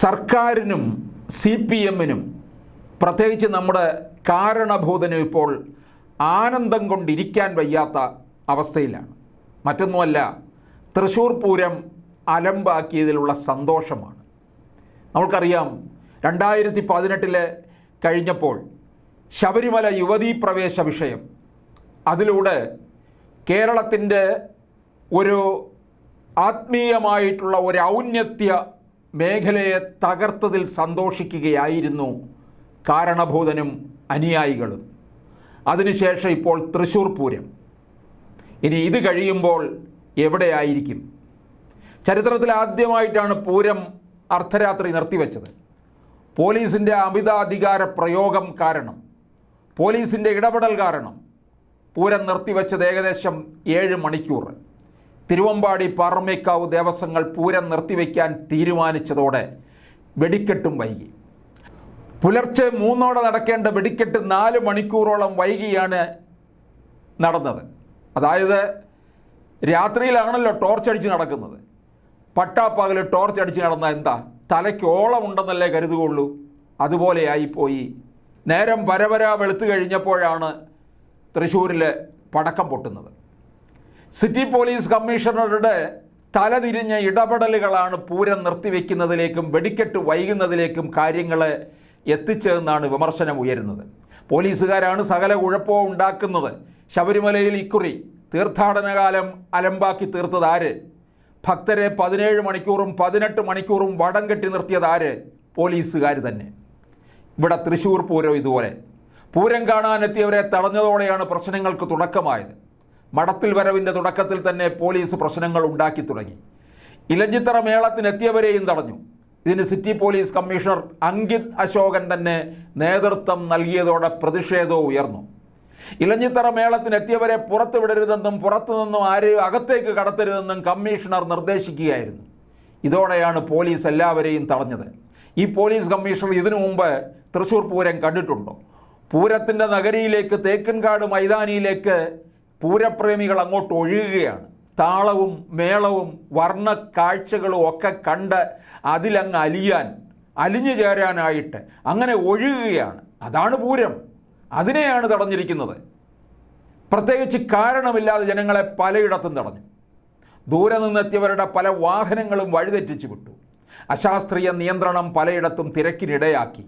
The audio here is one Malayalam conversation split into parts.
സർക്കാരിനും സി പി എമ്മിനും പ്രത്യേകിച്ച് നമ്മുടെ കാരണഭൂതനും ഇപ്പോൾ ആനന്ദം കൊണ്ടിരിക്കാൻ വയ്യാത്ത അവസ്ഥയിലാണ്. മറ്റൊന്നുമല്ല തൃശ്ശൂർ പൂരം അലമ്പാക്കിയതിലുള്ള സന്തോഷമാണ്. നമുക്കറിയാം രണ്ടായിരത്തി പതിനെട്ടിലെ കഴിഞ്ഞപ്പോൾ ശബരിമല യുവതീ പ്രവേശ വിഷയം അതിലൂടെ കേരളത്തിന്റെ ഒരു ആത്മീയമായിട്ടുള്ള ഒരു ഔന്നത്യ മേഖലയെ തകർത്തതിൽ സന്തോഷിക്കുകയായിരുന്നു കാരണഭൂതനും അനുയായികളും. അതിനുശേഷം ഇപ്പോൾ തൃശൂർ പൂരം. ഇനി ഇത് കഴിയുമ്പോൾ എവിടെയായിരിക്കും? ചരിത്രത്തിൽ ആദ്യമായിട്ടാണ് പൂരം അർദ്ധരാത്രി നിർത്തിവെച്ചത്. പോലീസിന്റെ അമിതാധികാര പ്രയോഗം കാരണം പോലീസിന്റെ ഇടപെടൽ കാരണം പൂരം നിർത്തിവെച്ചത് ഏകദേശം ഏഴ് മണിക്കൂർ തിരുവമ്പാടി പാറമേക്കാവ് ദേവസ്വങ്ങൾ പൂരം നിർത്തിവെക്കാൻ തീരുമാനിച്ചതോടെ വെടിക്കെട്ടും വൈകി. പുലർച്ചെ മൂന്നോടെ നടക്കേണ്ട വെടിക്കെട്ട് നാല് മണിക്കൂറോളം വൈകിയാണ് നടന്നത്. അതായത് രാത്രിയിലാണല്ലോ ടോർച്ച് അടിച്ച് നടക്കുന്നത്. പട്ടാപ്പകൽ ടോർച്ച് അടിച്ച് നടന്ന എന്താ? തലയ്ക്ക് ഓളമുണ്ടെന്നല്ലേ കരുതുകയുള്ളൂ. അതുപോലെയായിപ്പോയി നേരം പരപര വെളുത്തു കഴിഞ്ഞപ്പോഴാണ് തൃശ്ശൂരിൽ പടക്കം പൊട്ടുന്നത്. സിറ്റി പോലീസ് കമ്മീഷണറുടെ തലതിരിഞ്ഞ ഇടപെടലുകളാണ് പൂരം നിർത്തിവെക്കുന്നതിലേക്കും വെടിക്കെട്ട് വൈകുന്നതിലേക്കും കാര്യങ്ങളെ എത്തിച്ചതെന്നാണ് വിമർശനം ഉയരുന്നത്. പോലീസുകാരാണ് സകല കുഴപ്പവും ഉണ്ടാക്കുന്നത്. ശബരിമലയിൽ ഇക്കുറി തീർത്ഥാടനകാലം അലമ്പാക്കി തീർത്തത് ആര്? ഭക്തരെ പതിനേഴ് മണിക്കൂറും പതിനെട്ട് മണിക്കൂറും വടം കെട്ടി നിർത്തിയത് ആര്? പോലീസുകാർ തന്നെ. ഇവിടെ തൃശ്ശൂർ പൂരം ഇതുപോലെ. പൂരം കാണാനെത്തിയവരെ തടഞ്ഞതോടെയാണ് പ്രശ്നങ്ങൾക്ക് തുടക്കമായത്. മടത്തിൽ വരവിന്റെ തുടക്കത്തിൽ തന്നെ പോലീസ് പ്രശ്നങ്ങൾ ഉണ്ടാക്കി തുടങ്ങി. ഇലഞ്ചിത്തറ മേളത്തിനെത്തിയവരെയും തടഞ്ഞു. ഇതിന് city police commissioner Ankit Ashokan തന്നെ നേതൃത്വം നൽകിയതോടെ പ്രതിഷേധവും ഉയർന്നു. ഇലഞ്ഞിത്തറ മേളത്തിനെത്തിയവരെ പുറത്തു വിടരുതെന്നും പുറത്തു നിന്നും ആരെയും അകത്തേക്ക് കടത്തരുതെന്നും കമ്മീഷണർ നിർദ്ദേശിക്കുകയായിരുന്നു. ഇതോടെയാണ് പോലീസ് എല്ലാവരെയും തടഞ്ഞത്. ഈ പോലീസ് കമ്മീഷണർ ഇതിനു മുമ്പ് തൃശ്ശൂർ പൂരം കണ്ടിട്ടുണ്ടോ? പൂരത്തിന്റെ നഗരിയിലേക്ക് തേക്കൻകാട് മൈതാനിയിലേക്ക് പൂരപ്രേമികൾ അങ്ങോട്ട് ഒഴുകുകയാണ്. താളവും മേളവും വർണ കാഴ്ചകളും ഒക്കെ കണ്ട് അതിലങ്ങ് അലിയാൻ അലിഞ്ഞു ചേരാനായിട്ട് അങ്ങനെ ഒഴുകുകയാണ്. അതാണ് പൂരം. അതിനെയാണ് തടഞ്ഞിരിക്കുന്നത്. പ്രത്യേകിച്ച് കാരണമില്ലാതെ ജനങ്ങളെ പലയിടത്തും തടഞ്ഞു. ദൂരെ നിന്നെത്തിയവരുടെ പല വാഹനങ്ങളും വഴിതെറ്റിച്ചു വിട്ടു. അശാസ്ത്രീയ നിയന്ത്രണം പലയിടത്തും തിരക്കിനിടയാക്കി.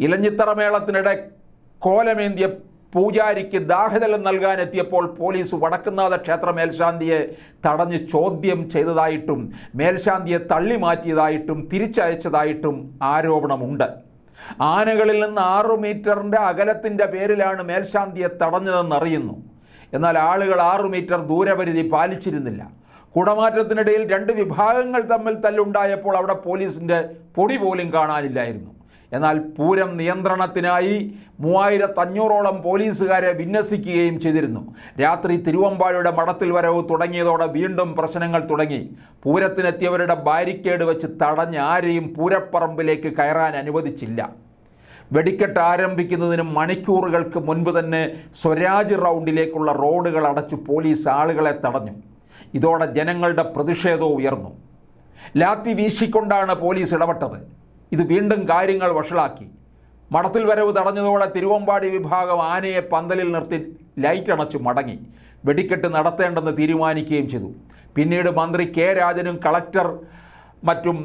ഇലഞ്ഞിത്തറ മേളത്തിനിടെ കോലമേന്തിയ പൂജാരിക്ക് ദാഹജലം നൽകാനെത്തിയപ്പോൾ പോലീസ് വടക്കുന്നാഥ ക്ഷേത്ര മേൽശാന്തിയെ തടഞ്ഞ് ചോദ്യം ചെയ്തതായിട്ടും മേൽശാന്തിയെ തള്ളി മാറ്റിയതായിട്ടും തിരിച്ചയച്ചതായിട്ടും ആരോപണമുണ്ട്. ആനകളിൽ നിന്ന് ആറു മീറ്ററിന്റെ അകലത്തിന്റെ പേരിലാണ് മേൽശാന്തിയെ തടഞ്ഞതെന്നറിയുന്നു. എന്നാൽ ആളുകൾ ആറു മീറ്റർ ദൂരപരിധി പാലിച്ചിരുന്നില്ല. കുടമാറ്റത്തിനിടയിൽ രണ്ട് വിഭാഗങ്ങൾ തമ്മിൽ തല്ലുണ്ടായപ്പോൾ അവിടെ പോലീസിന്റെ പൊടി പോലും കാണാനില്ലായിരുന്നു. എന്നാൽ പൂരം നിയന്ത്രണത്തിനായി മൂവായിരത്തഞ്ഞൂറോളം പോലീസുകാരെ വിന്യസിക്കുകയും ചെയ്തിരുന്നു. രാത്രി തിരുവമ്പാടിയുടെ മഠത്തിൽ വരവ് തുടങ്ങിയതോടെ വീണ്ടും പ്രശ്നങ്ങൾ തുടങ്ങി. പൂരത്തിനെത്തിയവരുടെ ബാരിക്കേഡ് വെച്ച് തടഞ്ഞ് ആരെയും പൂരപ്പറമ്പിലേക്ക് കയറാൻ അനുവദിച്ചില്ല. വെടിക്കെട്ട് ആരംഭിക്കുന്നതിന് മണിക്കൂറുകൾക്ക് മുൻപ് തന്നെ സ്വരാജ് റൗണ്ടിലേക്കുള്ള റോഡുകൾ അടച്ചു പോലീസ് ആളുകളെ തടഞ്ഞു. ഇതോടെ ജനങ്ങളുടെ പ്രതിഷേധവും ഉയർന്നു. ലാത്തി വീശിക്കൊണ്ടാണ് പോലീസ് ഇടപെട്ടത്. ഇത് വീണ്ടും കാര്യങ്ങൾ വഷളാക്കി. മഠത്തിൽ വരവ് തടഞ്ഞതോടെ തിരുവമ്പാടി വിഭാഗം ആനയെ പന്തലിൽ നിർത്തി ലൈറ്റ് അണച്ചു മടങ്ങി. വെടിക്കെട്ട് നടത്തേണ്ടെന്ന് തീരുമാനിക്കുകയും ചെയ്തു. പിന്നീട് മന്ത്രി കെ രാജനും കളക്ടർ മറ്റും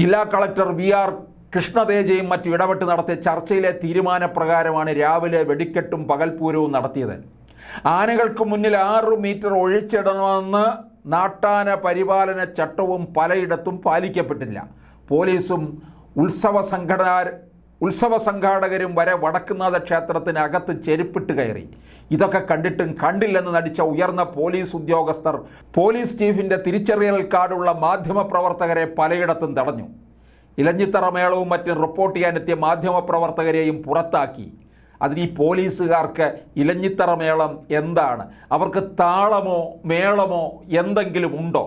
ജില്ലാ കളക്ടർ വി ആർ കൃഷ്ണതേജയും മറ്റും ഇടപെട്ട് നടത്തിയ ചർച്ചയിലെ തീരുമാനപ്രകാരമാണ് രാവിലെ വെടിക്കെട്ടും പകൽപൂരവും നടത്തിയത്. ആനകൾക്ക് മുന്നിൽ ആറ് മീറ്റർ ഒഴിച്ചിടണമെന്ന് നാട്ടാന പരിപാലന ചട്ടവും പലയിടത്തും പാലിക്കപ്പെട്ടില്ല. പോലീസും ഉത്സവ സംഘടന ഉത്സവ സംഘാടകരും വരെ വടക്കുന്നാഥ ക്ഷേത്രത്തിനകത്ത് ചെരുപ്പിട്ട് കയറി. ഇതൊക്കെ കണ്ടിട്ടും കണ്ടില്ലെന്ന് നടിച്ച ഉയർന്ന പോലീസ് ഉദ്യോഗസ്ഥർ പോലീസ് ചീഫിന്റെ തിരിച്ചറിയൽ കാർഡുള്ള മാധ്യമപ്രവർത്തകരെ പലയിടത്തും തടഞ്ഞു. ഇലഞ്ഞിത്തറ മേളവും മറ്റും റിപ്പോർട്ട് ചെയ്യാനെത്തിയ മാധ്യമപ്രവർത്തകരെയും പുറത്താക്കി. അതിന് ഈ പോലീസുകാർക്ക് ഇലഞ്ഞിത്തറ മേളം എന്താണ്? അവർക്ക് താളമോ മേളമോ എന്തെങ്കിലും ഉണ്ടോ?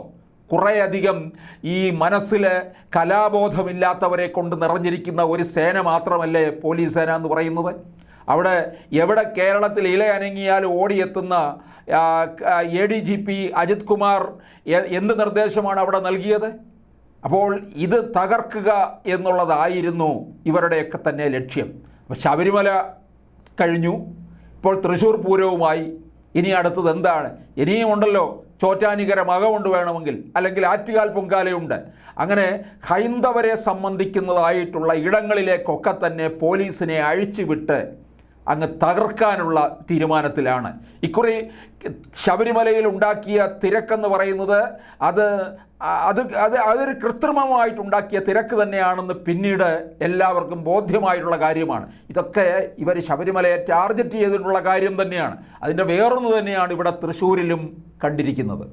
കുറേയധികം ഈ മനസ്സിൽ കലാബോധമില്ലാത്തവരെ കൊണ്ട് നിറഞ്ഞിരിക്കുന്ന ഒരു സേന മാത്രമല്ലേ പോലീസ് സേന എന്ന് പറയുന്നത്? അവിടെ എവിടെ കേരളത്തിൽ ഇല അനങ്ങിയാൽ ഓടിയെത്തുന്ന A D G P Ajith Kumar എന്ത് നിർദ്ദേശമാണ് അവിടെ നൽകിയത്? അപ്പോൾ ഇത് തകർക്കുക എന്നുള്ളതായിരുന്നു ഇവരുടെയൊക്കെ തന്നെ ലക്ഷ്യം. ശബരിമല കഴിഞ്ഞു. ഇപ്പോൾ തൃശ്ശൂർ പൂരവുമായി ഇനി അടുത്തത് എന്താണ്? ഇനിയും ഉണ്ടല്ലോ. ചോറ്റാനികര മക കൊണ്ട് വേണമെങ്കിൽ അല്ലെങ്കിൽ ആറ്റുകാൽ പൊങ്കാലയുണ്ട്. അങ്ങനെ ഹൈന്ദവരെ സംബന്ധിക്കുന്നതായിട്ടുള്ള ഇടങ്ങളിലേക്കൊക്കെ തന്നെ പോലീസിനെ അഴിച്ചുവിട്ട് അങ്ങ് തകർക്കാനുള്ള തീരുമാനത്തിലാണ്. ഇക്കുറി ശബരിമലയിൽ ഉണ്ടാക്കിയ തിരക്കെന്ന് പറയുന്നത് അത് അത് അത് അതൊരു കൃത്രിമമായിട്ടുണ്ടാക്കിയ തിരക്ക് തന്നെയാണെന്ന് പിന്നീട് എല്ലാവർക്കും ബോധ്യമായിട്ടുള്ള കാര്യമാണ്. ഇതൊക്കെ ഇവർ ശബരിമലയെ ടാർജറ്റ് ചെയ്തിട്ടുള്ള കാര്യം തന്നെയാണ്. അതിന്റെ വേറൊന്ന് തന്നെയാണ് ഇവിടെ തൃശ്ശൂരിലും കണ്ടിരിക്കുന്നത്.